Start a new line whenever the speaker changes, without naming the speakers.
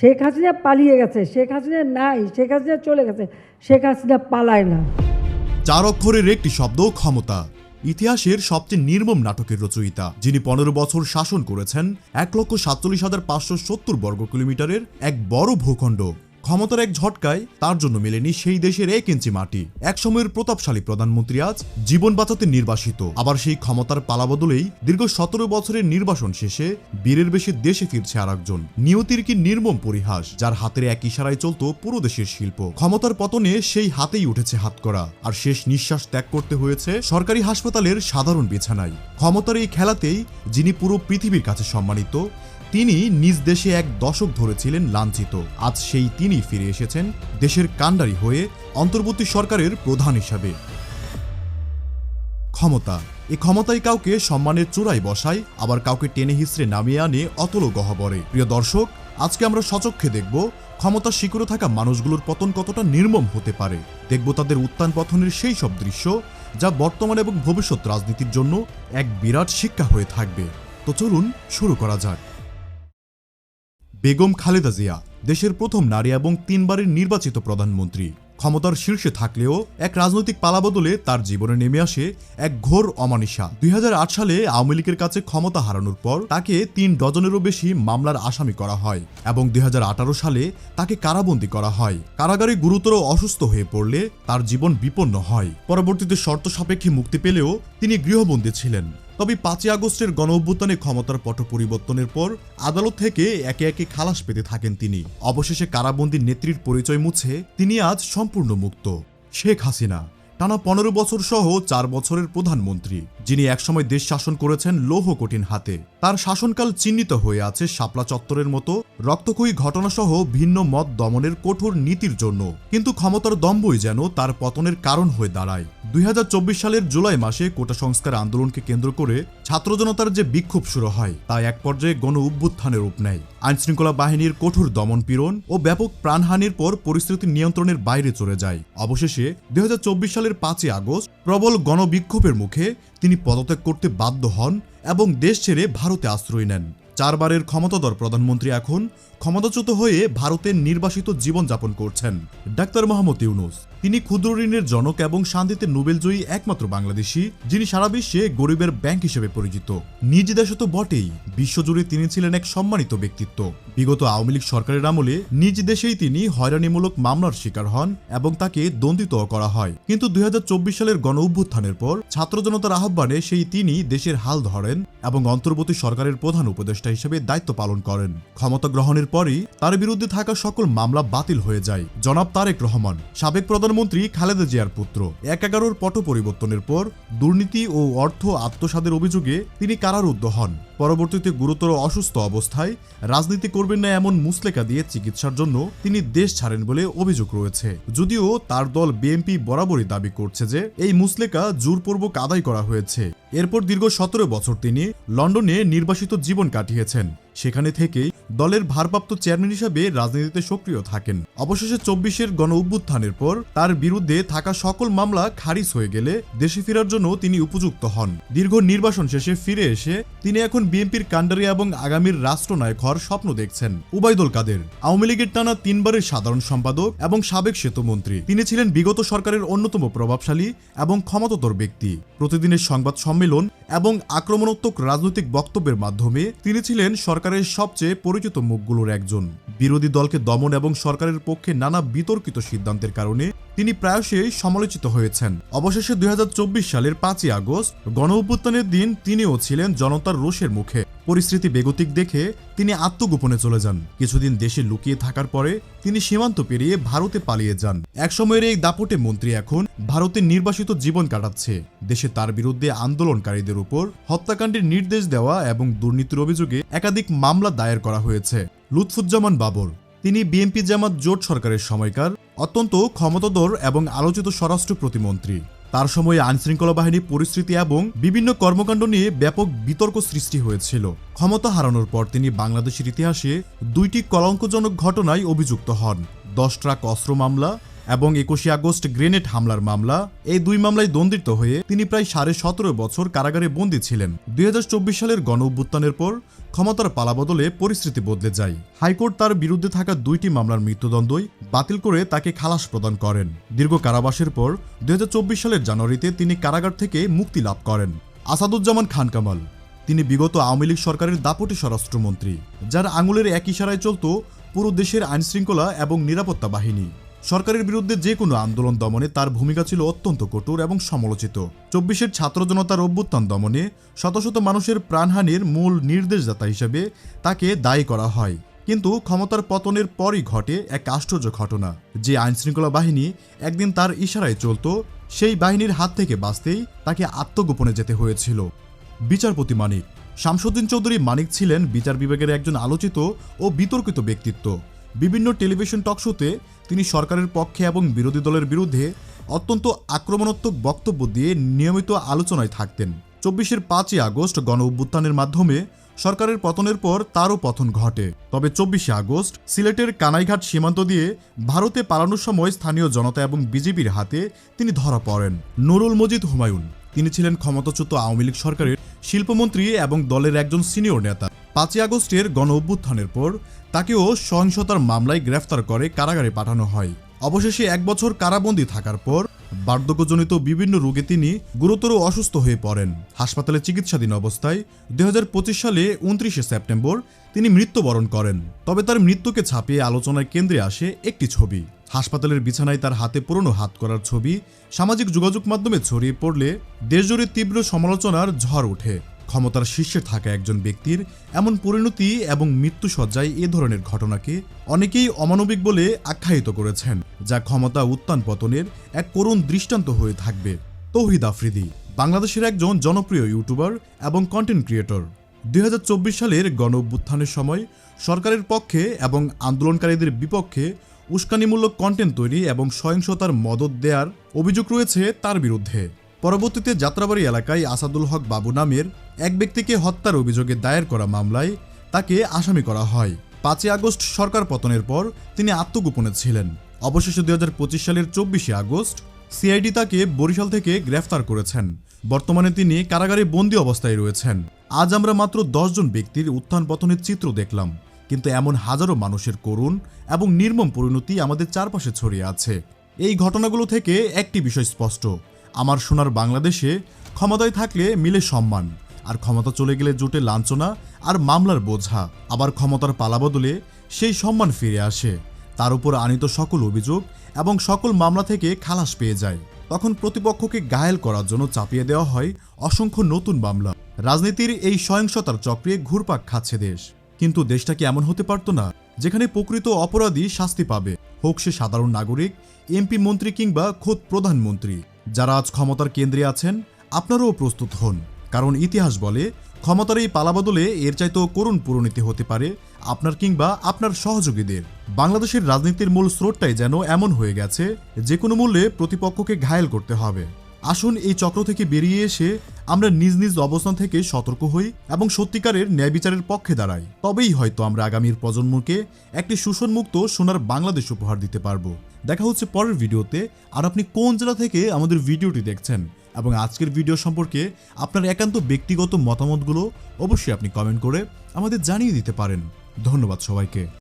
শেখ হাসিনা পালিয়ে গেছে, শেখ হাসিনা নাই, শেখ হাসিনা চলে গেছে, শেখ হাসিনা পালায় না।
চার অক্ষরের একটি শব্দ ক্ষমতা, ইতিহাসের সবচেয়ে নির্মম নাটকের রচয়িতা, যিনি পনেরো বছর শাসন করেছেন, এক লক্ষ সাতচল্লিশ হাজার পাঁচশো সত্তর বর্গ কিলোমিটারের এক বড় ভূখণ্ড। ক্ষমতার এক ঝটকায় তার জন্য মেলেনি সেই দেশের এক ইঞ্চি মাটি। এক সময়ের প্রতাপশালী প্রধানমন্ত্রী আজ জীবন বাঁচাতে নির্বাসিত। আবার সেই ক্ষমতার পালাবদলেই দীর্ঘ সতেরো বছরের নির্বাসন শেষে বীরের বেশি দেশে ফিরছে আর একজন নিয়তির কি নির্মম পরিহাস, যার হাতের এক ইশারায় চলত পুরো দেশের শিল্প। ক্ষমতার পতনে সেই হাতেই উঠেছে হাত করা। আর শেষ নিঃশ্বাস ত্যাগ করতে হয়েছে সরকারি হাসপাতালের সাধারণ বিছানায়। ক্ষমতার এই খেলাতেই, যিনি পুরো পৃথিবীর কাছে সম্মানিত তিনি নিজ দেশে এক দশক ধরে ছিলেন লাঞ্ছিত। আজ সেই তিনি ফিরে এসেছেন দেশের কাণ্ডারি হয়ে অন্তর্বর্তী সরকারের প্রধান হিসাবে। ক্ষমতা। এ ক্ষমতায় কাউকে সম্মানের চূড়ায় বসায়, আবার কাউকে টেনে হিসড়ে নামিয়ে আনে অতল গহবরে। প্রিয় দর্শক, আজকে আমরা সচক্ষে দেখব ক্ষমতার শিকড়ে থাকা মানুষগুলোর পতন কতটা নির্মম হতে পারে। দেখব তাদের উত্থান পতনের সেই সব দৃশ্য যা বর্তমান এবং ভবিষ্যৎ রাজনীতির জন্য এক বিরাট শিক্ষা হয়ে থাকবে। তো চলুন শুরু করা যাক। বেগম খালেদা জিয়া, দেশের প্রথম নারী এবং তিনবারের নির্বাচিত প্রধানমন্ত্রী। ক্ষমতার শীর্ষে থাকলেও এক রাজনৈতিক পালাবদলে তার জীবনে নেমে আসে এক ঘোর অমানিসা দুই সালে আওয়ামী লীগের কাছে ক্ষমতা হারানোর পর তাকে তিন ডজনেরও বেশি মামলার আসামি করা হয় এবং দুই হাজার আঠারো সালে তাকে কারাবন্দী করা হয়। কারাগারে গুরুতর অসুস্থ হয়ে পড়লে তার জীবন বিপন্ন হয়। পরবর্তীতে শর্ত সাপেক্ষে মুক্তি পেলেও তিনি গৃহবন্দী ছিলেন। তবে পাঁচই আগস্টের গণ অভ্যুত্থানে ক্ষমতার পট পরিবর্তনের পর আদালত থেকে একে একে খালাস পেতে থাকেন তিনি। অবশেষে কারাবন্দির নেত্রীর পরিচয় মুছে তিনি আজ সম্পূর্ণ মুক্ত। শেখ হাসিনা। টানা পনেরো বছর সহ চার বছরের প্রধানমন্ত্রী, যিনি একসময় দেশ শাসন করেছেন লৌহ কঠিন হাতে। তার শাসনকাল চিহ্নিত হয়ে আছে শাপলা চত্বরের মতো রক্তক্ষয়ী ঘটনাসহ ভিন্ন মত দমনের কঠোর নীতির জন্য। কিন্তু ক্ষমতার দম্ভই যেন তার পতনের কারণ হয়ে দাঁড়ায়। দুই হাজার চব্বিশ সালের জুলাই মাসে কোটা সংস্কার আন্দোলনকে কেন্দ্র করে ছাত্র জনতার যে বিক্ষোভ শুরু হয়, তা এক পর্যায়ে গণ অভ্যুত্থানের রূপ নেয়। আইনশৃঙ্খলা বাহিনীর কঠোর দমন পীড়ন ও ব্যাপক প্রাণহানির পর পরিস্থিতি নিয়ন্ত্রণের বাইরে চলে যায়। অবশেষে দু হাজার চব্বিশ সালের পাঁচই আগস্ট প্রবল গণবিক্ষোভের মুখে তিনি পদত্যাগ করতে বাধ্য হন এবং দেশ ছেড়ে ভারতে আশ্রয় নেন। চারবারের ক্ষমতাধর প্রধানমন্ত্রী এখন ক্ষমতাচ্যুত হয়ে ভারতের নির্বাসিত জীবনযাপন করছেন ডাক্তার মোহাম্মদ ইউনুস। তিনি ক্ষুদ্র ঋণের জনক এবং শান্তিতে নোবেলজয়ী একমাত্র বাংলাদেশি, যিনি সারা বিশ্বে গরিবের ব্যাংক হিসেবে পরিচিত। নিজ দেশে তো বটেই, বিশ্বজুড়ে তিনি ছিলেন এক সম্মানিত ব্যক্তিত্ব। বিগত আওয়ামী লীগ সরকারের আমলে নিজ দেশেই তিনি হয়রানিমূলক মামলার শিকার হন এবং তাকে দণ্ডিত করা হয়। কিন্তু দুই হাজার চব্বিশ সালের গণ অভ্যুত্থানের পর ছাত্র জনতার আহ্বানে সেই তিনি দেশের হাল ধরেন এবং অন্তর্বর্তী সরকারের প্রধান উপদেষ্টা হিসেবে দায়িত্ব পালন করেন। ক্ষমতা গ্রহণের পরই তার বিরুদ্ধে থাকা সকল মামলা বাতিল হয়ে যায়। জনাব তারেক রহমান, সাবেক প্রধানমন্ত্রী খালেদা জিয়ার পুত্র। এক এগারোর পট পরিবর্তনের পর দুর্নীতি ও অর্থ আত্মসাদের অভিযোগে তিনি কারারুদ্ধ হন। পরবর্তীতে গুরুতর অসুস্থ অবস্থায় রাজনীতি করবেন না এমন মুসলেকা দিয়ে চিকিৎসার জন্য তিনি দেশ ছাড়েন বলে অভিযোগ রয়েছে। যদিও তার দল বিএনপি বরাবরই দাবি করছে যে, এই মুসলেকা জোরপূর্বক আদায় করা হয়েছে। এরপর দীর্ঘ সতেরো বছর তিনি লন্ডনে নির্বাসিত জীবন কাটিয়েছেন। সেখানে থেকেই দলের ভারপ্রাপ্ত চেয়ারম্যান হিসাবে রাজনীতিতে সক্রিয় থাকেন। অবশেষে চব্বিশের গণ অভ্যুত্থানের পর তার বিরুদ্ধে থাকা সকল মামলা খারিজ হয়ে গেলে দেশে ফেরার জন্য তিনি উপযুক্ত হন। দীর্ঘ নির্বাসন শেষে ফিরে এসে তিনি এখন বিএনপির কাণ্ডারি এবং আগামীর রাষ্ট্রনায়ক হওয়ার স্বপ্ন দেখছেন। উবায়দুল কাদের, আওয়ামী লীগের টানা তিনবারের সাধারণ সম্পাদক এবং সাবেক সেতুমন্ত্রী। তিনি ছিলেন বিগত সরকারের অন্যতম প্রভাবশালী এবং ক্ষমতাতর ব্যক্তি। প্রতিদিনের সংবাদ সম্মেলন এবং আক্রমণাত্মক রাজনৈতিক বক্তব্যের মাধ্যমে তিনি ছিলেন সরকারের সবচেয়ে পরিচিত মুখগুলোর একজন বিরোধী দলকে দমন এবং সরকারের পক্ষে নানা বিতর্কিত সিদ্ধান্তের কারণে তিনি প্রায়শই সমালোচিত হয়েছেন। অবশেষে দুই হাজার চব্বিশ সালের পাঁচই আগস্ট গণ দিন তিনিও ছিলেন জনতার রোষের মুখে। পরিস্থিতি বেগতিক দেখে তিনি আত্মগোপনে চলে যান। কিছুদিন দেশে লুকিয়ে থাকার পরে তিনি সীমান্ত পেরিয়ে ভারতে পালিয়ে যান। একসময়ের এই দাপটে মন্ত্রী এখন ভারতের নির্বাসিত জীবন কাটাচ্ছে। দেশে তার বিরুদ্ধে আন্দোলনকারীদের উপর হত্যাকাণ্ডের নির্দেশ দেওয়া এবং দুর্নীতির অভিযোগে একাধিক মামলা দায়ের করা হয়েছে। লুৎফুজ্জামান বাবর, তিনি বিএনপি জামাত জোট সরকারের সময়কার অত্যন্ত ক্ষমতাধর এবং আলোচিত স্বরাষ্ট্র প্রতিমন্ত্রী। তার সময়ে আইনশৃঙ্খলা বাহিনীর পরিস্থিতি এবং বিভিন্ন কর্মকাণ্ড নিয়ে ব্যাপক বিতর্ক সৃষ্টি হয়েছিল। ক্ষমতা হারানোর পর তিনি বাংলাদেশের ইতিহাসে দুইটি কলঙ্কজনক ঘটনায় অভিযুক্ত হন। দশ ট্রাক অস্ত্র মামলা এবং একুশে আগস্ট গ্রেনেড হামলার মামলা। এই দুই মামলায় দ্বন্দ্বিত হয়ে তিনি প্রায় সাড়ে সতেরো বছর কারাগারে বন্দী ছিলেন। দুই হাজার চব্বিশ সালের গণ অভ্যুত্থানের পর ক্ষমতার পালাবদলে পরিস্থিতি বদলে যায়। হাইকোর্ট তার বিরুদ্ধে থাকা দুইটি মামলার মৃত্যুদণ্ডই বাতিল করে তাকে খালাস প্রদান করেন। দীর্ঘ কারাবাসের পর দু হাজার চব্বিশ সালের জানুয়ারিতে তিনি কারাগার থেকে মুক্তি লাভ করেন। আসাদুজ্জামান খান কামাল। তিনি বিগত আওয়ামী লীগ সরকারের দাপটে স্বরাষ্ট্রমন্ত্রী, যার আঙুলের এক ইশারায় চলত পুরো দেশের আইনশৃঙ্খলা এবং নিরাপত্তা বাহিনী। সরকারের বিরুদ্ধে যে কোনো আন্দোলন দমনে তার ভূমিকা ছিল অত্যন্ত কঠোর এবং সমালোচিত। চব্বিশের ছাত্র জনতার অভ্যুত্থান দমনে শত শত মানুষের প্রাণহানির মূল নির্দেশদাতা হিসেবে তাকে দায়ী করা হয়। কিন্তু ক্ষমতার পতনের পরই ঘটে এক আশ্চর্য ঘটনা। যে আইনশৃঙ্খলা বাহিনী একদিন তার ইশারায় চলত, সেই বাহিনীর হাত থেকে বাঁচতেই তাকে আত্মগোপনে যেতে হয়েছিল। বিচারপতি মানিক। শামসুদ্দিন চৌধুরী মানিক ছিলেন বিচার বিভাগের একজন আলোচিত ও বিতর্কিত ব্যক্তিত্ব। বিভিন্ন টেলিভিশন টকশোতে তিনি সরকারের পক্ষে এবং বিরোধী দলের বিরুদ্ধে অত্যন্ত আক্রমণাত্মক বক্তব্য দিয়ে নিয়মিত আলোচনায় থাকতেন। চব্বিশের পাঁচই আগস্ট গণ অভ্যুত্থানের মাধ্যমে সরকারের পতনের পর তারও পতন ঘটে। তবে চব্বিশে আগস্ট সিলেটের কানাইঘাট সীমান্ত দিয়ে ভারতে পালানোর সময় স্থানীয় জনতা এবং বিজেপির হাতে তিনি ধরা পড়েন। নুরুল মজিদ হুমায়ুন তিনি ছিলেন ক্ষমতাচ্যুত আওয়ামী লীগ সরকারের শিল্পমন্ত্রী এবং দলের একজন সিনিয়র নেতা। পাঁচই আগস্টের গণ অভ্যুত্থানের পর তাকেও সহিংসতার মামলায় গ্রেফতার করে কারাগারে পাঠানো হয়। অবশেষে এক বছর কারাবন্দী থাকার পর বার্ধক্যজনিত বিভিন্ন রোগে তিনি গুরুতর অসুস্থ হয়ে পড়েন। হাসপাতালে চিকিৎসাধীন অবস্থায় দুই হাজার পঁচিশ সালে উনত্রিশে সেপ্টেম্বর তিনি মৃত্যুবরণ করেন। তবে তার মৃত্যুকে ছাপিয়ে আলোচনার কেন্দ্রে আসে একটি ছবি। হাসপাতালের বিছানায় তার হাতে পুরনো হাত করার ছবি। সামাজিক যোগাযোগ মাধ্যমে ছড়িয়ে পড়লে দেশজুড়ে তীব্র সমালোচনার ঝড় ওঠে। ক্ষমতার শীর্ষে থাকা একজন ব্যক্তির এমন পরিণতি এবং মৃত্যু মৃত্যুসজ্জায় এ ধরনের ঘটনাকে অনেকেই অমানবিক বলে আখ্যায়িত করেছেন, যা ক্ষমতা উত্থান পতনের এক করুণ দৃষ্টান্ত হয়ে থাকবে। তৌহিদ আফ্রিদি, বাংলাদেশের একজন জনপ্রিয় ইউটিউবার এবং কন্টেন্ট ক্রিয়েটর। দুই হাজার চব্বিশ সালের গণ অভ্যুত্থানের সময় সরকারের পক্ষে এবং আন্দোলনকারীদের বিপক্ষে উস্কানিমূলক কন্টেন্ট তৈরি এবং সহিংসতার মদত দেওয়ার অভিযোগ রয়েছে তার বিরুদ্ধে। পরবর্তীতে যাত্রাবাড়ি এলাকায় আসাদুল হক বাবু নামের এক ব্যক্তিকে হত্যার অভিযোগে দায়ের করা মামলায় তাকে আসামি করা হয়। পাঁচই আগস্ট সরকার পতনের পর তিনি আত্মগোপনে ছিলেন। অবশেষে দুই হাজার পঁচিশ সালের চব্বিশে আগস্ট সিআইডি তাকে বরিশাল থেকে গ্রেফতার করেছেন। বর্তমানে তিনি কারাগারে বন্দী অবস্থায় রয়েছেন। আজ আমরা মাত্র দশজন ব্যক্তির উত্থান পতনের চিত্র দেখলাম। কিন্তু এমন হাজারো মানুষের করুণ এবং নির্মম পরিণতি আমাদের চারপাশে ছড়িয়ে আছে। এই ঘটনাগুলো থেকে একটি বিষয় স্পষ্ট। আমার সোনার বাংলাদেশে ক্ষমতায় থাকলে মিলে সম্মান। আর ক্ষমতা চলে গেলে জোটে লাঞ্ছনা আর মামলার বোঝা। আবার ক্ষমতার পালা বদলে সেই সম্মান ফিরে আসে। তার উপর আনিত সকল অভিযোগ এবং সকল মামলা থেকে খালাস পেয়ে যায়। তখন প্রতিপক্ষকে গায়েল করার জন্য চাপিয়ে দেওয়া হয় অসংখ্য নতুন মামলা। রাজনীতির এই সহিংসতার চক্রে ঘুরপাক খাচ্ছে দেশ। কিন্তু দেশটা কি এমন হতে পারতো না, যেখানে প্রকৃত অপরাধী শাস্তি পাবে? হোক সে সাধারণ নাগরিক, এমপি মন্ত্রী কিংবা খোদ প্রধানমন্ত্রী। যারা আজ ক্ষমতার কেন্দ্রে আছেন, আপনারাও প্রস্তুত হন। কারণ ইতিহাস বলে, ক্ষমতার এই পালাবদলে এর চাইতেও করুণ পরিণতি হতে পারে আপনার কিংবা আপনার সহযোগীদের। বাংলাদেশের রাজনীতির মূল স্রোতটাই যেন এমন হয়ে গেছে, যে কোনো মূল্যে প্রতিপক্ষকে ঘায়েল করতে হবে। আসুন এই চক্র থেকে বেরিয়ে এসে আমরা নিজ নিজ অবস্থান থেকে সতর্ক হই এবং সত্যিকারের ন্যায় বিচারের পক্ষে দাঁড়াই। তবেই হয়তো আমরা আগামীর প্রজন্মকে একটি শোষণমুক্ত সোনার বাংলাদেশ উপহার দিতে পারব। দেখা হচ্ছে পরের ভিডিওতে। আর আপনি কোন জেলা থেকে আমাদের ভিডিওটি দেখছেন এবং আজকের ভিডিও সম্পর্কে আপনার একান্ত ব্যক্তিগত মতামতগুলো অবশ্যই আপনি কমেন্ট করে আমাদের জানিয়ে দিতে পারেন। ধন্যবাদ সবাইকে।